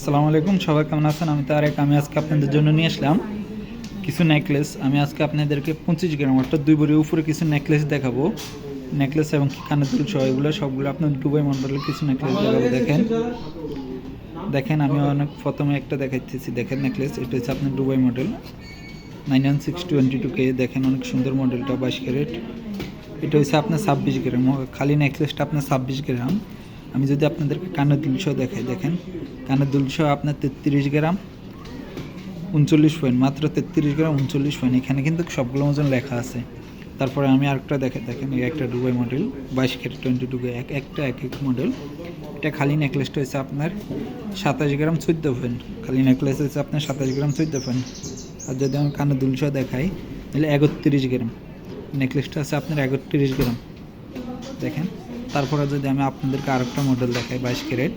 আসসালামু আলাইকুম, সবাই কেমন আছেন? আমি তারেক, আমি আজকে আপনাদের জন্য নিয়ে আসলাম কিছু নেকলেস আমি আজকে আপনাদেরকে পঁচিশ গ্রাম, অর্থাৎ দুই ভরির উপরে কিছু নেকলেস দেখাবো। নেকলেস এবং কি কানের দুল সহ এগুলো, সবগুলো আপনার দুবাই মন্ডলের কিছু নেকলেস দেখাবো। দেখেন দেখেন, আমি অনেক প্রথমে একটা দেখাইতেছি। দেখেন নেকলেস এটা হচ্ছে আপনার Dubai model. Nine one six twenty two K দেখেন অনেক সুন্দর মডেলটা, বাইশ ক্যারেট। এটা হচ্ছে আপনার ছাব্বিশ গ্রাম, খালি নেকলেসটা আপনার ছাব্বিশ গ্রাম। আমি যদি আপনাদেরকে কানের দুলসহ দেখাই, দেখেন। কানের দুলসহ আপনার তেত্রিশ গ্রাম, উনচল্লিশ পয়েন্ট, মাত্র তেত্রিশ গ্রাম, উনচল্লিশ পয়েন্ট। এখানে কিন্তু সবগুলো ওজন লেখা আছে। তারপরে আমি আরেকটা দেখে দেখেন, এই একটা ডুবাই মডেল বাইশ ক্যারেট টোয়েন্টি টু এক একটা এক এক মডেল এটা খালি নেকলেসটা হচ্ছে আপনার সাতাশ গ্রাম চোদ্দ পয়েন্ট। খালি নেকলেস হচ্ছে আপনার সাতাশ গ্রাম চোদ্দ পয়েন্ট। আর যদি আমি কানের দুলসহ দেখাই, তাহলে একত্রিশ গ্রাম। নেকলেসটা আছে আপনার একত্রিশ গ্রাম। দেখেন। তারপরে যদি আমি আপনাদেরকে আরেকটা মডেল দেখাই বাইশ carat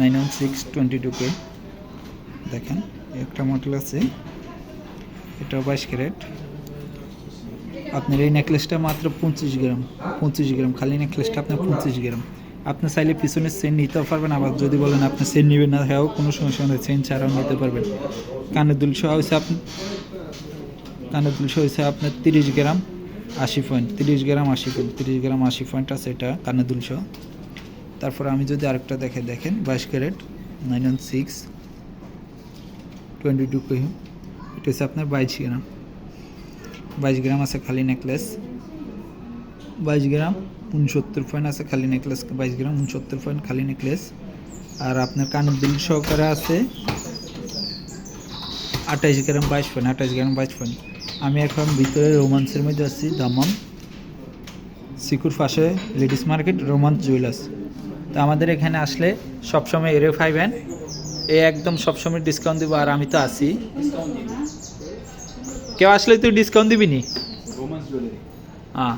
nine one six twenty two K দেখেন, একটা মডেল আছে, এটাও বাইশ ক্যারেট। আপনার এই নেকলেসটা মাত্র পঁচিশ গ্রাম পঁচিশ গ্রাম, খালি নেকলেসটা আপনার পঁচিশ গ্রাম। আপনি চাইলে পিছনে সেন নিতেও পারবেন, আবার যদি বলেন আপনি সেন নেবেন না হ্যাঁ কোনো সমস্যা নেই সেন ছাড়াও নিতে পারবেন। কানের দুল সহ হয়েছে আপনি কানের দুল সহ হয়েছে আপনার তিরিশ গ্রাম। আশি পয়েন্ট তিরিশ গ্রাম আশি পয়েন্ট তিরিশ গ্রাম আশি পয়েন্ট আছে এটা কানের দুল সহ তারপর আমি যদি আরেকটা দেখে, দেখেন, বাইশ carat nine one six twenty two কহি। এটা হচ্ছে আপনার বাইশ গ্রাম। বাইশ গ্রাম আছে খালি নেকলেস বাইশ গ্রাম উনসত্তর পয়েন্ট আছে খালি নেকলেস বাইশ গ্রাম উনসত্তর পয়েন্ট খালি নেকলেস আর আপনার কানের দিল সহকারে আছে আঠাইশ গ্রাম বাইশ পয়েন্ট আঠাইশ গ্রাম বাইশ পয়েন্ট আমি এখন ভিতরে রোমান্সের মধ্যে আছি দামাম সিকুর পাশে লেডিস মার্কেট রোমান্স জুয়েলার্স। তো আমাদের এখানে আসলে সবসময় এরে পাইবেন এ একদম সবসময় ডিসকাউন্ট দিব আর আমি তো আছি। কেউ আসলে তুই ডিসকাউন্ট দিবি নি? হ্যাঁ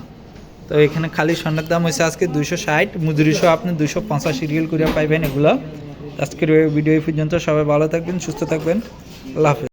তো এখানে খালি স্বর্ণের দাম হয়েছে আজকে দুইশো ষাট মজুরি সহ আপনি দুশো পঞ্চাশ রিয়েল করে পাইবেন এগুলো। আজকের ভিডিও এই পর্যন্ত সবাই ভালো থাকবেন সুস্থ থাকবেন। আল্লাহ হাফেজ।